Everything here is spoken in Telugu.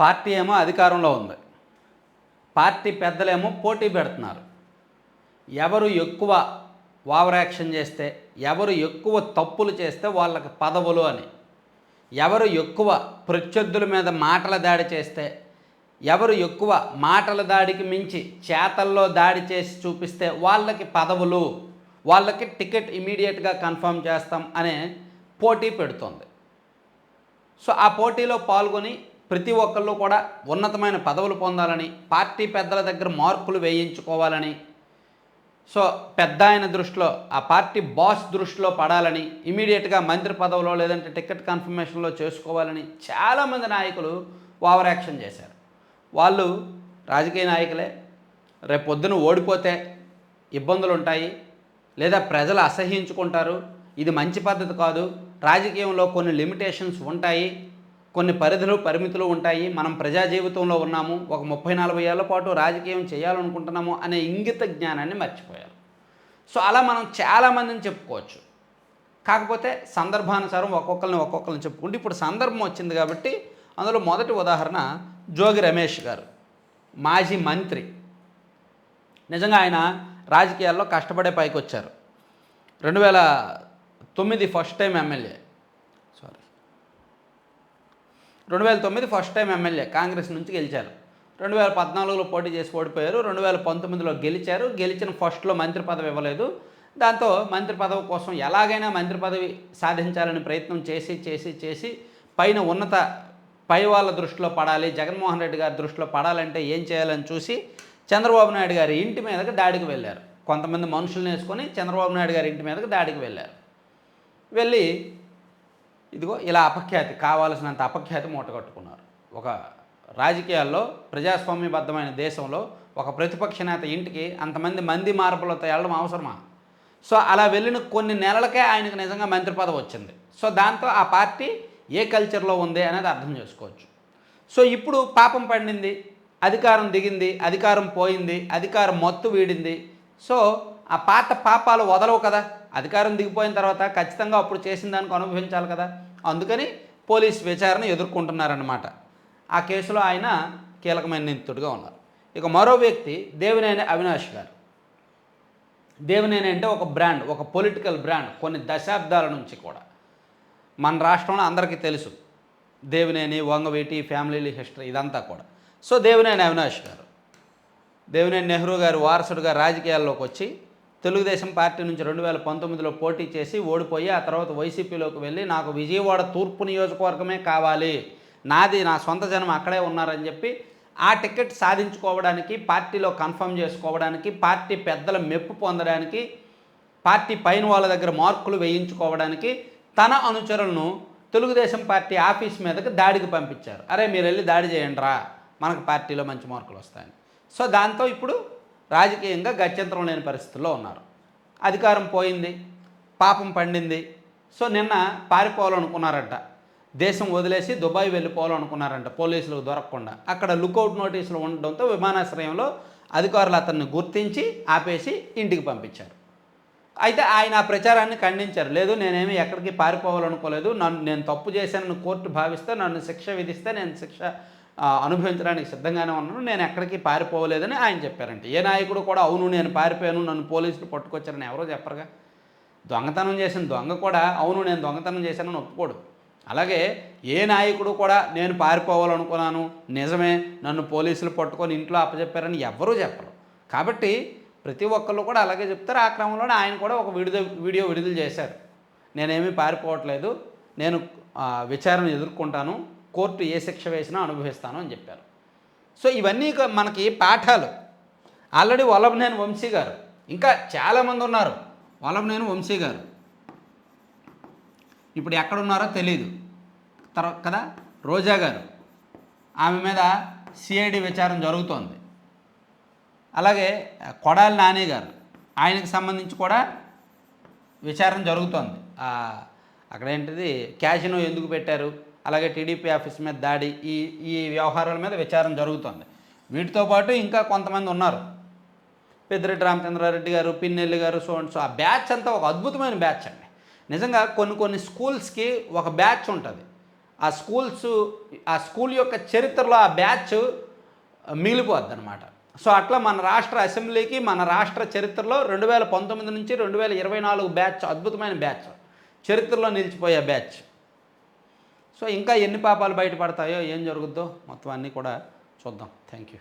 పార్టీ ఏమో అధికారంలో ఉంది. పార్టీ పెద్దలేమో పోటీ పెడుతున్నారు. ఎవరు ఎక్కువ ఓవర్ యాక్షన్ చేస్తే ఎవరు ఎక్కువ తప్పులు చేస్తే వాళ్ళకి పదవులు అని. ఎవరు ఎక్కువ ప్రత్యర్థుల మీద మాటల దాడి చేస్తే ఎవరు ఎక్కువ మాటల దాడికి మించి చేతల్లో దాడి చేసి చూపిస్తే వాళ్ళకి పదవులు వాళ్ళకి టికెట్ ఇమీడియట్గా కన్ఫర్మ్ చేస్తాం అనే పోటీ పెడుతుంది. సో ఆ పోటీలో పాల్గొని ప్రతి ఒక్కళ్ళు కూడా ఉన్నతమైన పదవులు పొందాలని పార్టీ పెద్దల దగ్గర మార్కులు వేయించుకోవాలని. సో పెద్ద ఆయన దృష్టిలో ఆ పార్టీ బాస్ దృష్టిలో పడాలని ఇమీడియట్గా మంత్రి పదవిలో లేదంటే టికెట్ కన్ఫర్మేషన్లో చేసుకోవాలని చాలామంది నాయకులు ఓవర్ యాక్షన్ చేశారు. వాళ్ళు రాజకీయ నాయకులే రేపు పొద్దున ఓడిపోతే ఇబ్బందులు ఉంటాయి లేదా ప్రజలు అసహ్యించుకుంటారు ఇది మంచి పద్ధతి కాదు రాజకీయంలో కొన్ని లిమిటేషన్స్ ఉంటాయి కొన్ని పరిధులు పరిమితులు ఉంటాయి. మనం ప్రజా జీవితంలో ఉన్నాము. ఒక ముప్పై నలభై ఏళ్ళ పాటు రాజకీయం చేయాలనుకుంటున్నాము అనే ఇంగిత జ్ఞానాన్ని మర్చిపోయారు. సో అలా మనం చాలామందిని చెప్పుకోవచ్చు. కాకపోతే సందర్భానుసారం ఒక్కొక్కరిని ఒక్కొక్కరిని చెప్పుకుంటే ఇప్పుడు సందర్భం వచ్చింది కాబట్టి అందులో మొదటి ఉదాహరణ జోగి రమేష్ గారు మాజీ మంత్రి. నిజంగా ఆయన రాజకీయాల్లో కష్టపడే పైకి వచ్చారు రెండు వేల తొమ్మిది ఫస్ట్ టైం ఎమ్మెల్యే. రెండు వేల తొమ్మిది ఫస్ట్ టైం ఎమ్మెల్యే కాంగ్రెస్ నుంచి గెలిచారు. రెండు వేల పద్నాలుగులో పోటీ చేసి ఓడిపోయారు. రెండు వేల పంతొమ్మిదిలో గెలిచారు. గెలిచిన ఫస్ట్లో మంత్రి పదవి ఇవ్వలేదు. దాంతో మంత్రి పదవి కోసం ఎలాగైనా మంత్రి పదవి సాధించాలని ప్రయత్నం చేసి చేసి చేసి పైన ఉన్నత పై వాళ్ళ దృష్టిలో పడాలి జగన్మోహన్ రెడ్డి గారి దృష్టిలో పడాలంటే ఏం చేయాలని చూసి చంద్రబాబు నాయుడు గారి ఇంటి మీదకి దాడికి వెళ్ళారు. కొంతమంది మనుషుల్ని వేసుకొని చంద్రబాబు నాయుడు గారి ఇంటి మీదకి దాడికి వెళ్ళారు. వెళ్ళి ఇదిగో ఇలా అపఖ్యాతి కావాల్సినంత అపఖ్యాతి మూటగట్టుకున్నారు. ఒక రాజకీయాల్లో ప్రజాస్వామ్యబద్ధమైన దేశంలో ఒక ప్రతిపక్ష నేత ఇంటికి అంతమంది మంది మార్పులతో వెళ్ళడం అవసరమా? సో అలా వెళ్ళిన కొన్ని నెలలకే ఆయనకు నిజంగా మంత్రి పదవి వచ్చింది. సో దాంతో ఆ పార్టీ ఏ కల్చర్లో ఉంది అనేది అర్థం చేసుకోవచ్చు. సో ఇప్పుడు పాపం పండింది అధికారం దిగింది అధికారం పోయింది అధికారం మొత్తు వీడింది సో ఆ పాత పాపాలు వదలవు కదా. అధికారం దిగిపోయిన తర్వాత ఖచ్చితంగా అప్పుడు చేసిన దానికి అనుభవించాలి కదా. అందుకని పోలీస్ విచారణ ఎదుర్కొంటున్నారన్నమాట. ఆ కేసులో ఆయన కీలకమైన నిందితుడిగా ఉన్నారు. ఇక మరో వ్యక్తి దేవినేని అవినాష్ గారు. దేవినేని అంటే ఒక బ్రాండ్ ఒక పొలిటికల్ బ్రాండ్ కొన్ని దశాబ్దాల నుంచి కూడా. మన రాష్ట్రంలో అందరికీ తెలుసు. దేవినేని వంగవీటి ఫ్యామిలీ హిస్టరీ ఇదంతా కూడా. సో దేవినేని అవినాష్ గారు. దేవినేని నెహ్రూ గారు వారసుడుగా రాజకీయాల్లోకి వచ్చి తెలుగుదేశం పార్టీ నుంచి రెండు వేల పంతొమ్మిదిలో పోటీ చేసి ఓడిపోయి ఆ తర్వాత వైసీపీలోకి వెళ్ళి నాకు విజయవాడ తూర్పు నియోజకవర్గమే కావాలి. నాది నా సొంత జనం అక్కడే ఉన్నారని చెప్పి ఆ టికెట్ సాధించుకోవడానికి పార్టీలో కన్ఫర్మ్ చేసుకోవడానికి పార్టీ పెద్దల మెప్పు పొందడానికి పార్టీ పైన వాళ్ళ దగ్గర మార్కులు వేయించుకోవడానికి తన అనుచరులను తెలుగుదేశం పార్టీ ఆఫీస్ మీదకి దాడికి పంపించారు. అరే మీరు వెళ్ళి దాడి చేయండి రా మనకు పార్టీలో మంచి మార్కులు వస్తాయని. సో దాంతో ఇప్పుడు రాజకీయంగా గత్యంతరం లేని పరిస్థితుల్లో ఉన్నారు. అధికారం పోయింది పాపం పండింది. సో నిన్న పారిపోవాలనుకున్నారంట. దేశం వదిలేసి దుబాయ్ వెళ్ళిపోవాలనుకున్నారంట పోలీసులకు దొరకకుండా. అక్కడ లుకౌట్ నోటీసులు ఉండడంతో విమానాశ్రయంలో అధికారులు అతన్ని గుర్తించి ఆపేసి ఇంటికి పంపించారు. అయితే ఆయన ఆ ప్రచారాన్ని ఖండించారు. లేదు నేనేమి ఎక్కడికి పారిపోవాలనుకోలేదు. నన్ను నేను తప్పు చేశానని కోర్టు భావిస్తే నన్ను శిక్ష విధిస్తే నేను శిక్ష అనుభవించడానికి సిద్ధంగానే ఉన్నాను. నేను ఎక్కడికి పారిపోవలేదని ఆయన చెప్పారంట. ఏ నాయకుడు కూడా అవును నేను పారిపోయాను నన్ను పోలీసులు పట్టుకొచ్చారని ఎవరో చెప్పరుగా. దొంగతనం చేసిన దొంగ కూడా అవును నేను దొంగతనం చేశానని ఒప్పుకోడు. అలాగే ఏ నాయకుడు కూడా నేను పారిపోవాలనుకున్నాను నిజమే నన్ను పోలీసులు పట్టుకొని ఇంట్లో అప్పచెప్పారని ఎవ్వరూ చెప్పరు. కాబట్టి ప్రతి ఒక్కళ్ళు కూడా అలాగే చెప్తారు. ఆ క్రమంలోనే ఆయన కూడా ఒక విడుదల వీడియో విడుదల చేశారు. నేనేమీ పారిపోవట్లేదు. నేను విచారణ ఎదుర్కొంటాను. కోర్టు ఏ శిక్ష వేసినా అనుభవిస్తాను అని చెప్పారు. సో ఇవన్నీ మనకి పాఠాలు. ఆల్రెడీ వల్లభనేని వంశీ గారు ఇంకా చాలామంది ఉన్నారు. వల్లభనేని వంశీ గారు. ఇప్పుడు ఎక్కడున్నారో తెలియదు తర్వాత కదా? రోజా గారు. ఆమె మీద సిఐడి విచారం జరుగుతోంది. అలాగే కొడాలి నాని గారు ఆయనకు సంబంధించి కూడా విచారణ జరుగుతోంది. అక్కడ ఏంటిది క్యాషినో ఎందుకు పెట్టారు? అలాగే టీడీపీ ఆఫీస్ మీద దాడి ఈ ఈ వ్యవహారాల మీద విచారణ జరుగుతుంది. వీటితో పాటు ఇంకా కొంతమంది ఉన్నారు. పెద్దిరెడ్డి రామచంద్రారెడ్డి గారు పిన్నెల్లి గారు సో అండ్ సో ఆ బ్యాచ్ అంతా ఒక అద్భుతమైన బ్యాచ్ అండి. నిజంగా కొన్ని కొన్ని స్కూల్స్కి ఒక బ్యాచ్ ఉంటుంది. ఆ స్కూల్స్ ఆ స్కూల్ యొక్క చరిత్రలో ఆ బ్యాచ్ మిగిలిపోద్ది అనమాట సో అట్లా మన రాష్ట్ర అసెంబ్లీకి మన రాష్ట్ర చరిత్రలో రెండు వేల పంతొమ్మిది నుంచి రెండు వేల ఇరవై నాలుగు బ్యాచ్ అద్భుతమైన బ్యాచ్. చరిత్రలో నిలిచిపోయే బ్యాచ్. సో ఇంకా ఎన్ని పాపాలు బయటపడతాయో ఏం జరుగుద్దో మొత్తం అన్నీ కూడా చూద్దాం. Thank you